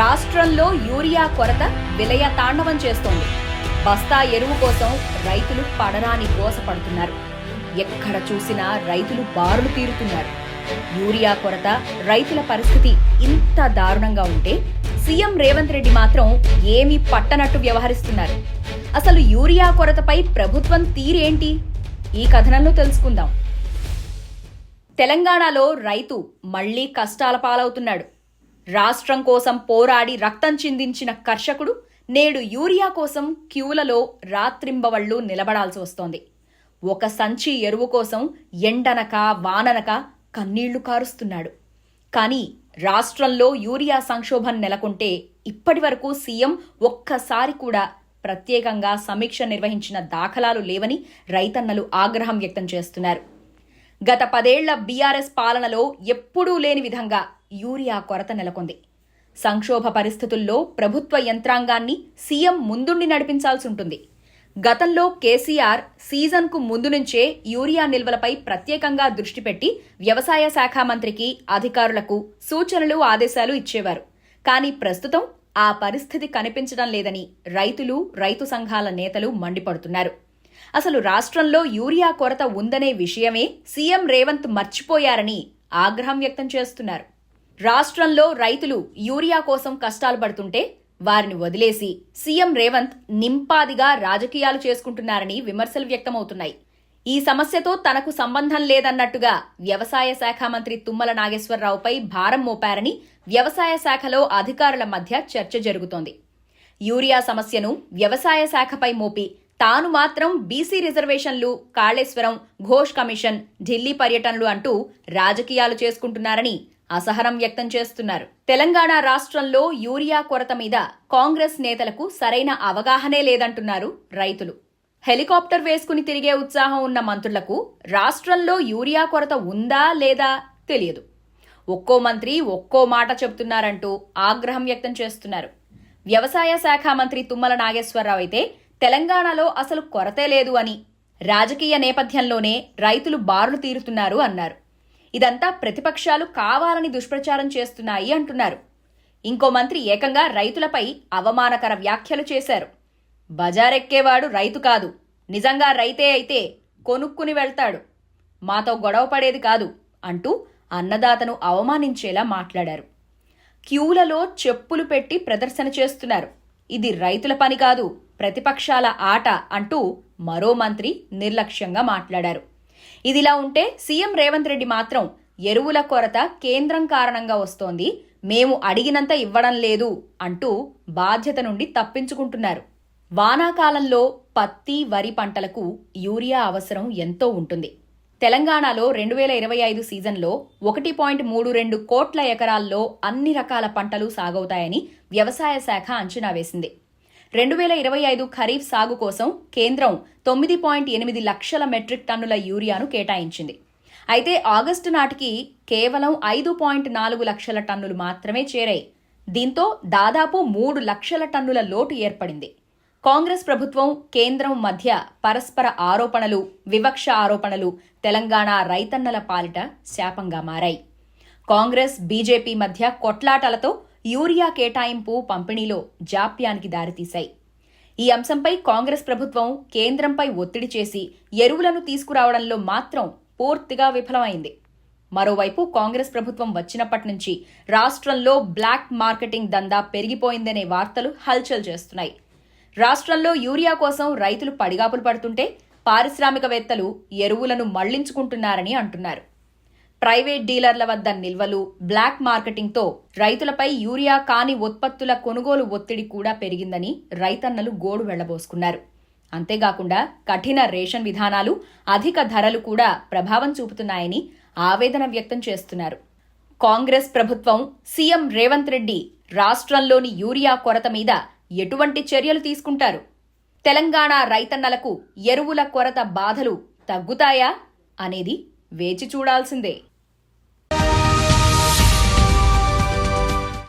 రాష్ట్రంలో యూరియా కొరత విలయ తాండవం చేస్తోంది. బస్తా ఎరువు కోసం రైతులు పడరాని కోసపడుతున్నారు ఎక్కడ చూసినా రైతులు బారులు తీరుతున్నారు. యూరియా కొరత రైతుల పరిస్థితి ఇంత దారుణంగా ఉంటే సీఎం రేవంత్ రెడ్డి మాత్రం ఏమీ పట్టనట్టు వ్యవహరిస్తున్నారు. అసలు యూరియా కొరతపై ప్రభుత్వం తీరేంటి? ఈ కథనంలో తెలుసుకుందాం. తెలంగాణలో రైతు మళ్ళీ కష్టాల పాలవుతున్నాడు. రాష్ట్రం కోసం పోరాడి రక్తం చిందించిన కర్షకుడు నేడు యూరియా కోసం క్యూలలో రాత్రింబవళ్ళు నిలబడాల్సి వస్తోంది. ఒక సంచి ఎరువు కోసం ఎండనక వాననక కన్నీళ్ళు కారుస్తున్నాడు. కానీ రాష్ట్రంలో యూరియా సంక్షోభం నెలకొంటే ఇప్పటివరకు సీఎం ఒక్కసారి కూడా ప్రత్యేకంగా సమీక్ష నిర్వహించిన దాఖలాలు లేవని రైతన్నలు ఆగ్రహం వ్యక్తం చేస్తున్నారు. గత పదేళ్ళ బీఆర్ఎస్ పాలనలో ఎప్పుడూ లేని విధంగా యూరియా కొరత నెలకొంది. సంక్షోభ పరిస్థితుల్లో ప్రభుత్వ యంత్రాంగాన్ని సీఎం ముందుండి నడిపించాల్సి ఉంటుంది. గతంలో కేసీఆర్ సీజన్కు ముందు నుంచే యూరియా నిల్వలపై ప్రత్యేకంగా దృష్టి పెట్టి వ్యవసాయ శాఖ మంత్రికి అధికారులకు సూచనలు ఆదేశాలు ఇచ్చేవారు. కానీ ప్రస్తుతం ఆ పరిస్థితి కనిపించడం లేదని రైతులు రైతు సంఘాల నేతలు మండిపడుతున్నారు. అసలు రాష్ట్రంలో యూరియా కొరత ఉందనే విషయమే సీఎం రేవంత్ మర్చిపోయారని ఆగ్రహం వ్యక్తం చేస్తున్నారు. రాష్ట్రంలో రైతులు యూరియా కోసం కష్టాలు పడుతుంటే వారిని వదిలేసి సీఎం రేవంత్ నింపాదిగా రాజకీయాలు చేసుకుంటున్నారని విమర్శలు వ్యక్తమవుతున్నాయి. ఈ సమస్యతో తనకు సంబంధం లేదన్నట్టుగా వ్యవసాయ శాఖ మంత్రి తుమ్మల నాగేశ్వరరావుపై భారం మోపారని వ్యవసాయ శాఖలో అధికారుల మధ్య చర్చ జరుగుతోంది. యూరియా సమస్యను వ్యవసాయ శాఖపై మోపి తాను మాత్రం బీసీ రిజర్వేషన్లు కాళేశ్వరం ఘోష్ కమిషన్ ఢిల్లీ పర్యటనలు అంటూ రాజకీయాలు చేసుకుంటున్నారని అసహనం వ్యక్తం చేస్తున్నారు. తెలంగాణ రాష్ట్రంలో యూరియా కొరత మీద కాంగ్రెస్ నేతలకు సరైన అవగాహనే లేదంటున్నారు రైతులు. హెలికాప్టర్ వేసుకుని తిరిగే ఉత్సాహం ఉన్న మంత్రులకు రాష్ట్రంలో యూరియా కొరత ఉందా లేదా తెలియదు. ఒక్కో మంత్రి ఒక్కో మాట చెబుతున్నారంటూ ఆగ్రహం వ్యక్తం చేస్తున్నారు. వ్యవసాయ శాఖ మంత్రి తుమ్మల నాగేశ్వరరావు అయితే తెలంగాణలో అసలు కొరతే లేదు అని రాజకీయ నేపథ్యంలోనే రైతులు బారులు తీరుతున్నారు అన్నారు. ఇదంతా ప్రతిపక్షాలు కావాలని దుష్ప్రచారం చేస్తున్నాయి అంటున్నారు. ఇంకో మంత్రి ఏకంగా రైతులపై అవమానకర వ్యాఖ్యలు చేశారు. బజారెక్కేవాడు రైతు కాదు. నిజంగా రైతే అయితే కొనుక్కుని వెళ్తాడు. మాతో గొడవ పడేది కాదు అంటూ అన్నదాతను అవమానించేలా మాట్లాడారు. క్యూలలో చెప్పులు పెట్టి ప్రదర్శన చేస్తున్నారు. ఇది రైతుల పని కాదు. ప్రతిపక్షాల ఆట అంటూ మరో మంత్రి నిర్లక్ష్యంగా మాట్లాడారు. ఇదిలా ఉంటే సీఎం రేవంత్ రెడ్డి మాత్రం ఎరువుల కొరత కేంద్రం కారణంగా వస్తోంది మేము అడిగినంత ఇవ్వడం లేదు అంటూ బాధ్యత నుండి తప్పించుకుంటున్నారు. వానాకాలంలో పత్తి వరి పంటలకు యూరియా అవసరం ఎంతో ఉంటుంది. తెలంగాణలో రెండు వేల ఇరవై ఐదు సీజన్లో ఒకటి పాయింట్ మూడు రెండు కోట్ల ఎకరాల్లో అన్ని రకాల పంటలు సాగవుతాయని వ్యవసాయ శాఖ అంచనా వేసింది. రెండు వేల ఇరవై ఐదు ఖరీఫ్ సాగు కోసం కేంద్రం తొమ్మిది పాయింట్ ఎనిమిది లక్షల మెట్రిక్ టన్నుల యూరియాను కేటాయించింది. అయితే ఆగస్టు నాటికి కేవలం ఐదు పాయింట్ నాలుగు లక్షల టన్నులు మాత్రమే చేరాయి. దీంతో దాదాపు మూడు లక్షల టన్నుల లోటు ఏర్పడింది. కాంగ్రెస్ ప్రభుత్వం కేంద్రం మధ్య పరస్పర ఆరోపణలు వివక్ష ఆరోపణలు తెలంగాణ రైతన్నల పాలిట శాపంగా మారాయి. కాంగ్రెస్ బీజేపీ మధ్య కొట్లాటలతో యూరియా కేటాయింపు పంపిణీలో జాప్యానికి దారితీశాయి. ఈ అంశంపై కాంగ్రెస్ ప్రభుత్వం కేంద్రంపై ఒత్తిడి చేసి ఎరువులను తీసుకురావడంలో మాత్రం పూర్తిగా విఫలమైంది. మరోవైపు కాంగ్రెస్ ప్రభుత్వం వచ్చినప్పటి నుంచి రాష్ట్రంలో బ్లాక్ మార్కెటింగ్ దందా పెరిగిపోయిందనే వార్తలు హల్చల్ చేస్తున్నాయి. రాష్ట్రంలో యూరియా కోసం రైతులు పడిగాపులు పడుతుంటే పారిశ్రామికవేత్తలు ఎరువులను మళ్ళించుకుంటున్నారని అంటున్నారు. ప్రైవేట్ డీలర్ల వద్ద నిల్వలు బ్లాక్ మార్కెటింగ్తో రైతులపై యూరియా కాని ఉత్పత్తుల కొనుగోలు ఒత్తిడి కూడా పెరిగిందని రైతన్నలు గోడు వెళ్ళబోసుకున్నారు. అంతేకాకుండా కఠిన రేషన్ విధానాలు అధిక ధరలు కూడా ప్రభావం చూపుతున్నాయని ఆవేదన వ్యక్తం చేస్తున్నారు. కాంగ్రెస్ ప్రభుత్వం సీఎం రేవంత్ రెడ్డి రాష్ట్రంలోని యూరియా కొరత మీద ఎటువంటి చర్యలు తీసుకుంటారు? తెలంగాణ రైతన్నలకు ఎరువుల కొరత బాధలు తగ్గుతాయా అనేది వేచి చూడాల్సిందే.